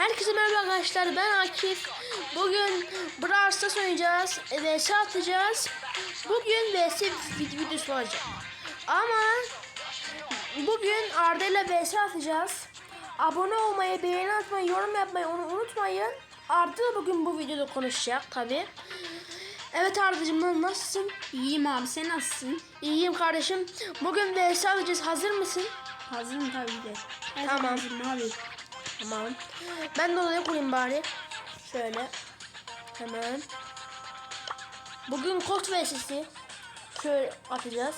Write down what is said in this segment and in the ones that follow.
Herkese merhaba arkadaşlar ben Akif. Bugün Brawl Stars oynayacağız. VS atacağız. Bugün VS vid- videosu olacak. Ama bugün Arda ile VS atacağız. Abone olmayı, beğeni atmayı, yorum yapmayı onu unutmayın. Arda da bugün bu videoda konuşacak tabi. Evet Arda'cığım nasılsın? İyiyim abi sen nasılsın? İyiyim kardeşim. Bugün VS atacağız. Hazır mısın? Hazırım tabii ki de. Her Tamam. hazırım abi. Tamam. Ben de odaya kurayım bari. Şöyle. Hemen. Bugün kod VS'si. Şöyle atacağız.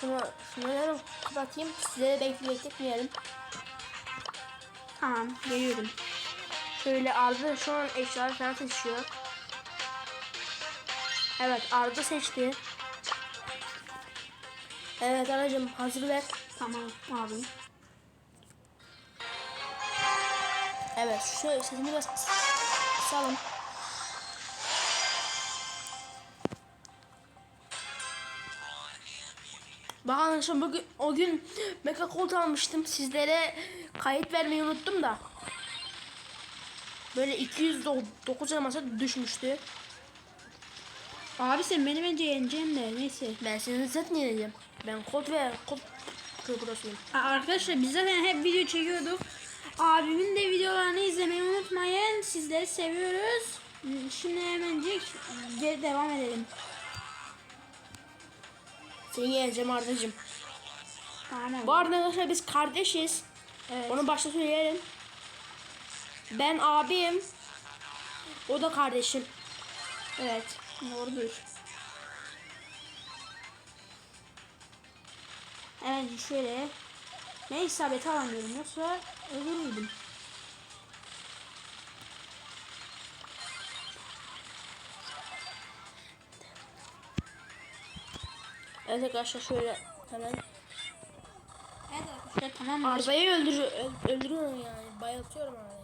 Şunu, şunu hemen kapatayım. Size bekle bekletmeyelim. Tamam geliyorum. Şöyle Arda şu an eşyaları falan seçiyor. Evet Arda seçti. Evet aracım hazır ver. Tamam abi. Evet şu sesini biraz kıs- kısalım. Bakın arkadaşlar bugün o gün Mecha Colt almıştım. Sizlere kayıt vermeyi unuttum da. Böyle 209 elmasa düşmüştü. Abi sen beni bence yeneceksin de neyse. Ben seni zaten yeneceğim. Ben Colt ve Colt Kırkurasıyım. Aa, Arkadaşlar biz zaten hep video çekiyorduk. Abimin de videolarını izlemeyi unutmayın. Sizleri seviyoruz. Şimdi hemencik geri devam edelim. Seni yeneceğim Arda'cığım. Tamam. Bu arada arkadaşlar biz kardeşiz. Evet. Onu başta söyleyelim. Ben abim. O da kardeşim. Evet. Doğrudur. Evet şöyle. Ne isabet alamıyorum yoksa ölür Evet arkadaşlar şöyle hemen Evet arkadaşlar tamam? Arda'yı öldür öl- öldürüyorum yani. Bayıltıyorum Arda'yı.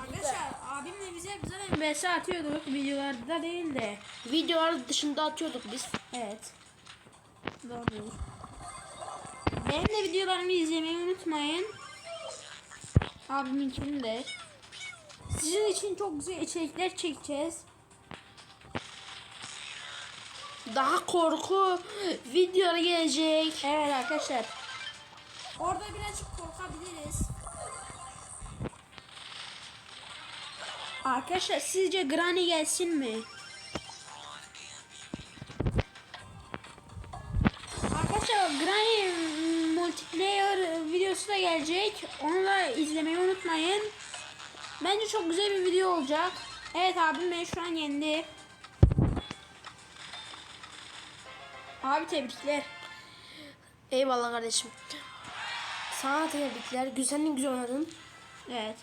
Arkadaşlar abimle bize zaten vs atıyorduk videolarda değil de. Videolar dışında atıyorduk biz. Evet. Doğru. Benim de videolarımı izlemeyi unutmayın. Abiminkini de. Sizin için çok güzel içerikler çekeceğiz. Daha korku videoları gelecek. Evet arkadaşlar. Orada birazcık korkabiliriz. Arkadaşlar sizce Granny gelsin mi? Arkadaşlar Granny multiplayer videosu da gelecek. Onu da izlemeyi unutmayın. Bence çok güzel bir video olacak. Evet abim beni şu an yendi. Abi tebrikler. Eyvallah kardeşim. Sana tebrikler. Güzel güzel oynadın. Evet.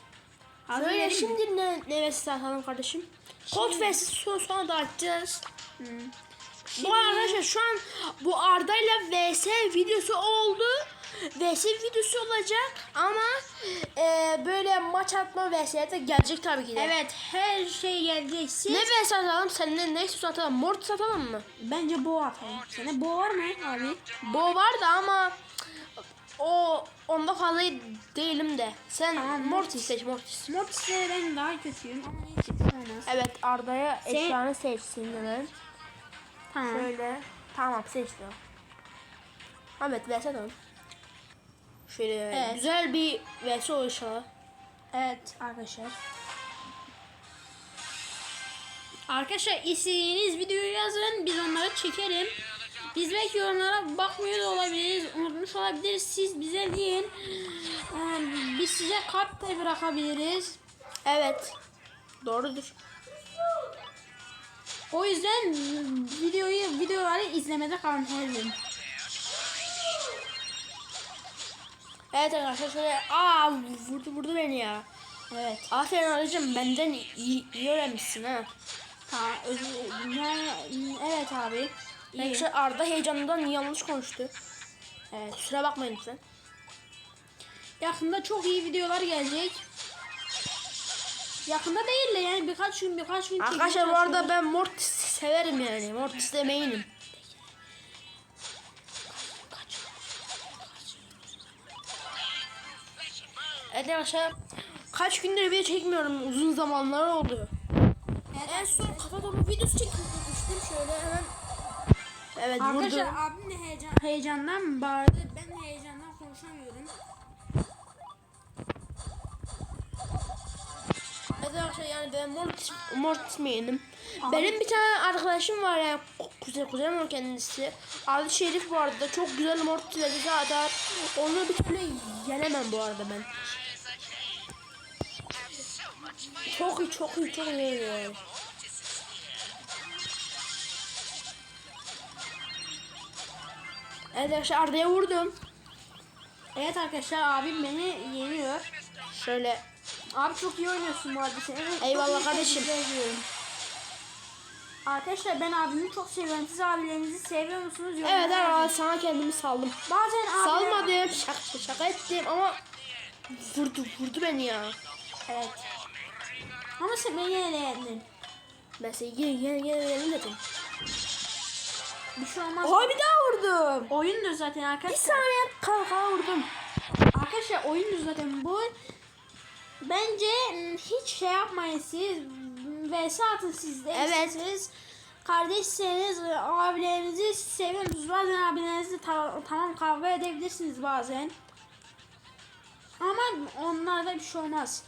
Böyle verelim mi? şimdi ne, ne vesile atalım kardeşim? Kod ve sonra, sonra da atacağız. Hı. Bu arkadaşlar şu an bu Arda ile VS videosu oldu. VS videosu olacak ama e, böyle maç atma VS de gelecek tabii ki de. Evet her şey gelecek. Siz Ne VS atalım? Seninle ne istiyorsan atalım. Mortis atalım mı? bence bo atalım. Sana bo var mı abi? Bo var da ama o onda fazla değilim de. Sen Tamam, Mortis seç Mortis. Mortis'e ben daha kötüyüm ama neyse. Evet Arda'ya Sen- eşyanı seçsin hemen. Tamam. Şöyle. Tamam seçtim. Evet VS atalım. Şöyle Evet. güzel bir VS oluşa. Evet arkadaşlar. Arkadaşlar istediğiniz videoyu yazın biz onları çekelim. Biz belki yorumlara bakmıyor da olabiliriz, unutmuş olabiliriz. Siz bize deyin. Ee, biz size kart da bırakabiliriz. Evet. Doğrudur. O yüzden videoyu videoları izlemede kalın her gün. Evet arkadaşlar şöyle aa vurdu vurdu beni ya. Evet. Aferin aracım benden iyi, iyi öğrenmişsin ha. Tamam. özür- evet abi. İyi. Arda heyecanından yanlış konuştu. Evet. Kusura bakmayın lütfen. Yakında çok iyi videolar gelecek. Yakında değil de yani birkaç gün birkaç gün Arkadaşlar bu arada ben Mortis severim yani. Mortis de main'im. Evet arkadaşlar kaç gündür video çekmiyorum. Uzun zamanlar oldu. En son kafa topu videosu çekmiştim şöyle hemen. Evet Arkadaşlar abim de heyecan, heyecandan bağırdı. Ben heyecandan konuşamıyorum. Arkadaşlar yani ben Mortis main'im. Benim bir tane arkadaşım var yani ku- kuzen kuzenim o kendisi. Adı Şerif bu arada çok güzel Mortis ve atar. Onu bir türlü yenemem bu arada ben. Çok iyi çok iyi çok iyi. Evet arkadaşlar Arda'ya vurdum. Evet arkadaşlar abim beni yeniyor. Şöyle Abi çok iyi oynuyorsun bu arada. Seni çok Eyvallah kardeşim. Arkadaşlar ben abimi çok seviyorum. Siz abilerinizi seviyor musunuz? evet Yorumlara Arda yazın. sana kendimi saldım. Bazen abiler... Salmadım. Şaka, şaka ettim ama vurdu vurdu beni ya. Evet. Ama sen beni yine de yendin. Ben seni yine yine yine yine dedim. Bir şey olmaz. Oha bir daha vurdum. Oyundur zaten Bir arkadaşlar. saniye kalka vurdum. Arkadaşlar oyundur zaten bu. Bence hiç şey yapmayın siz. Vs atın siz de. Evet. Siz kardeşseniz abilerinizi seviyorsunuz. Bazen abilerinizle ta- tamam kavga edebilirsiniz bazen. Ama onlarda bir şey olmaz.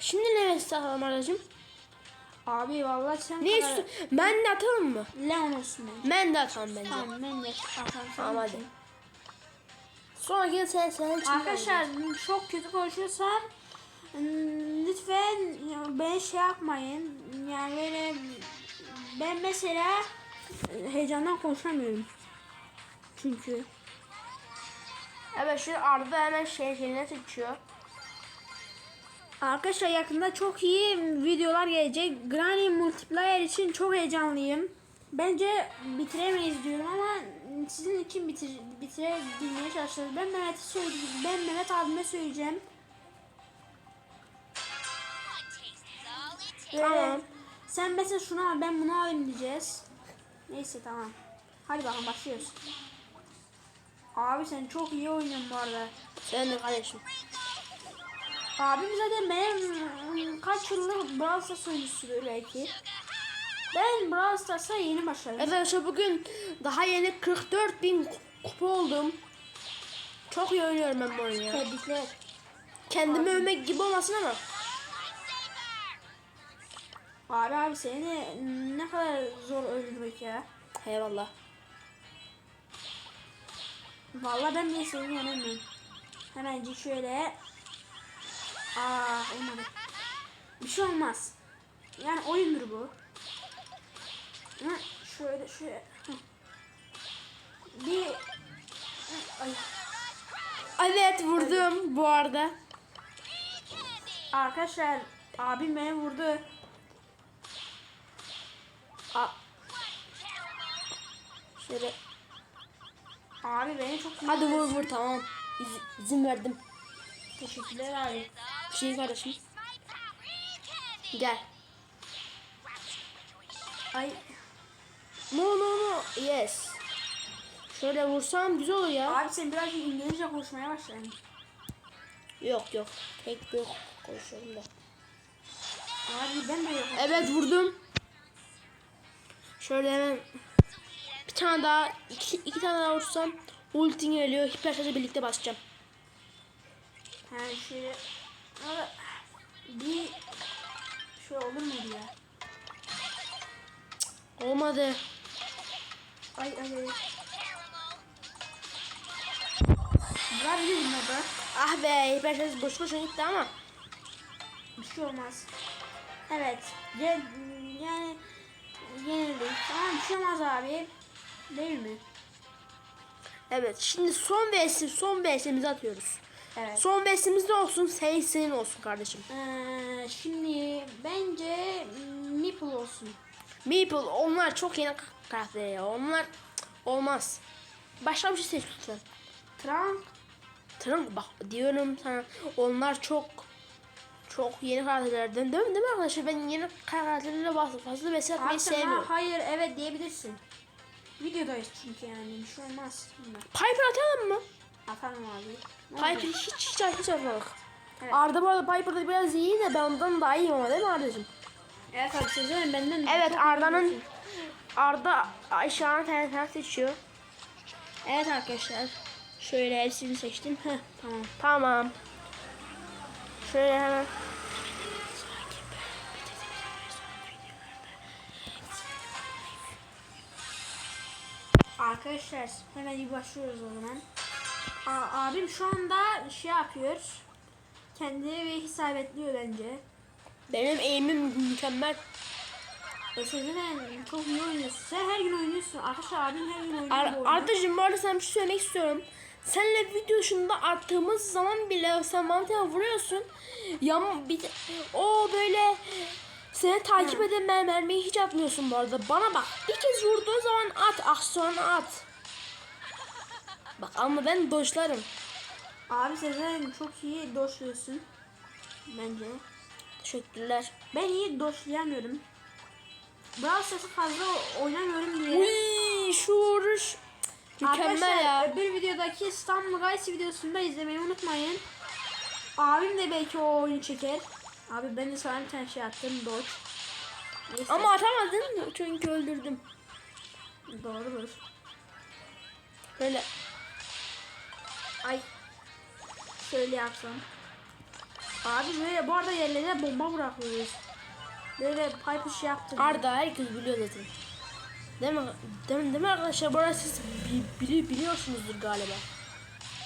Şimdi ne mesaj atalım aracım? Abi vallahi sen Ne kadar-? Ben de atalım mı? Leon olsun bence. Ben de atalım bence. Tamam ben de atalım. Tamam hadi. Sonra gel sen sen Arkadaşlar çok kötü konuşuyorsam lütfen beni şey yapmayın. Yani böyle ben mesela heyecandan konuşamıyorum. Çünkü Evet şu Arda hemen şey şeyine seçiyor. arkadaşlar yakında çok iyi videolar gelecek. Granny Multiplayer için çok heyecanlıyım. Bence bitiremeyiz diyorum ama sizin için bitir, bitirebilmeye çalışıyoruz. Ben Mehmet'e söyleyeceğim. Ben Mehmet abime söyleyeceğim. Tamam. Sen mesela şunu al ben bunu alayım diyeceğiz. Neyse tamam. Hadi bakalım başlıyoruz. Abi sen çok iyi oynuyorsun bu arada. Sen de kardeşim. Abim zaten benim ım, kaç yıllık Brawl Stars oyuncusudur belki. Ben Brawl Stars'a yeni başladım. Evet arkadaşlar bugün daha yeni 44 bin kupa oldum. Çok iyi oynuyorum ben bu oyunu. Tebrikler. Kendimi övmek gibi olmasın ama. Abi abi seni ne kadar zor öldürmek ya. Eyvallah. Vallahi ben bile seni yenemiyorum. Hemencik şöyle. Aa olmadı. Bir şey olmaz. Yani oyundur bu. Hı, şöyle şöyle. Bir ay. Evet vurdum bu arada. Arkadaşlar abim beni vurdu. Şöyle. Abi beni çok Hadi vur vur tamam. İz, izin verdim. Teşekkürler abi. Bir şey kardeşim. Gel. Ay No no no. Yes. Şöyle vursam güzel olur ya. abi sen biraz İngilizce konuşmaya başladın. Yok yok. Tek bir konuşuyorum da. Abi ben de yok. Evet vurdum. Şöyle hemen tane daha iki, iki tane daha vursam ultin geliyor. Hiper şarjı birlikte basacağım. Şöyle Aa, bir şey olur muydu ya? Olmadı. Ay ay ay. Bırak bir bunları. Ah be hiper şarjı boş boşuna gitti ama. Bir şey olmaz. Evet. Ya, yani yenildik. Tamam bir şey olmaz abi. Değil mi? Evet şimdi son vs son vs'imizi atıyoruz. Evet. Son vs'imiz de olsun senin senin olsun kardeşim. Ee, şimdi bence Nipple olsun. Meeple onlar çok yeni karakter ya. Onlar olmaz. Başka bir şey seç lütfen. Trunk. Trunk bak diyorum sana onlar çok çok yeni karakterlerden değil mi, değil mi arkadaşlar? Ben yeni karakterlerle fazla, fazla vs atmayı sevmiyorum. ha- hayır evet diyebilirsin. Videodayız çünkü yani bir şey olmaz. Piper atalım mı? Atalım abi. Piper hiç hiç hiç atmadık. Evet. Arda bu arada Piper'da biraz iyi de ben ondan daha iyiyim ama değil mi Arda'cığım? Evet abi Sezen benden Evet Arda'nın Arda Ayşe an tane seçiyor. Evet arkadaşlar. Şöyle hepsini seçtim. Heh, tamam. Tamam. Şöyle hemen. Arkadaşlar hemen başlıyoruz o zaman. A- abim şu anda şey yapıyor. Kendini bir isabetliyor bence. Benim eğimim mükemmel. E Sezen çok iyi oynuyorsun. Sen her gün oynuyorsun. Arkadaşlar abim her gün oynuyor Ar. Arda'cığım bu arada sana bir şey söylemek istiyorum. Seninle video dışında attığımız zaman bile sen bana vuruyorsun. Yam bir o böyle seni takip eden mer- mermiyi hiç atmıyorsun bu arada. Bana bak bir kez vurduğun zaman at ah sonra at. Bak ama ben doşlarım. Abi Sezen çok iyi doşluyorsun. Bence. Teşekkürler. Ben iyi doşlayamıyorum. Brawl Stars'ı fazla oynamıyorum diye. Uy şu vuruş mükemmel Arkadaşlar ya. öbür videodaki İstanbul Guys videosunda izlemeyi unutmayın. Abim de belki o oyunu çeker. Abi ben de sana bir tane şey attım. Dodge. Neyse. Ama atamadın çünkü öldürdüm. Doğrudur. Böyle Ay. Şöyle yapsam. Abi böyle bu arada yerlere bomba bırakıyoruz. Böyle pipe şey yaptım. Arda herkes biliyor zaten. Değil mi? Değil mi, değil mi arkadaşlar? Bu arada siz bi- bili, biliyorsunuzdur galiba.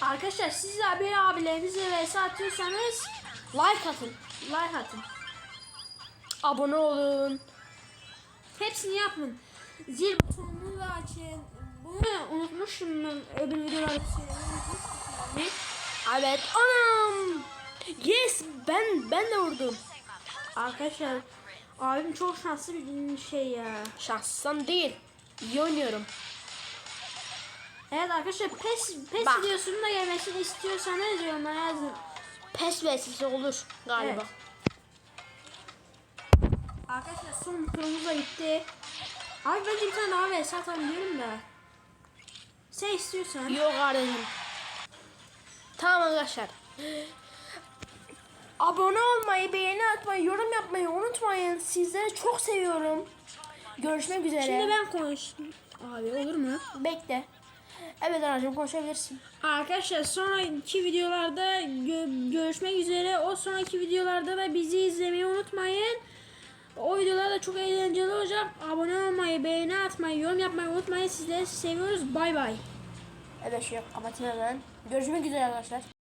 Arkadaşlar siz abi abilerinizle vs atıyorsanız Like atın. Like atın. Abone olun. Hepsini yapın. Zil butonunu da açın. Bunu unutmuşum ben öbür videolarda söylemeyi. Evet. Anam. Yes. Ben ben de vurdum. Arkadaşlar abim çok şanslı bir şey ya. Şahsen değil. İyi oynuyorum. Evet arkadaşlar pes pes Bak. videosunun da gelmesini istiyorsanız yorumlara yazın. Pes vesile olur galiba. Evet. Arkadaşlar son turumuz da gitti. Abi bence bir tane daha vs diyorum da. Sen istiyorsan. Yok kardeşim. Tamam arkadaşlar. Abone olmayı, beğeni atmayı, yorum yapmayı unutmayın. Sizleri çok seviyorum. Görüşmek üzere. Şimdi ben konuşayım. Abi olur mu? Bekle. Evet anacığım konuşabilirsin. Arkadaşlar sonraki videolarda gö- görüşmek üzere. O sonraki videolarda da bizi izlemeyi unutmayın. O videolar da çok eğlenceli olacak. Abone olmayı, beğeni atmayı, yorum yapmayı unutmayın. Sizleri seviyoruz. Bay bay. Evet şey yok kapatayım hemen. Görüşmek üzere arkadaşlar.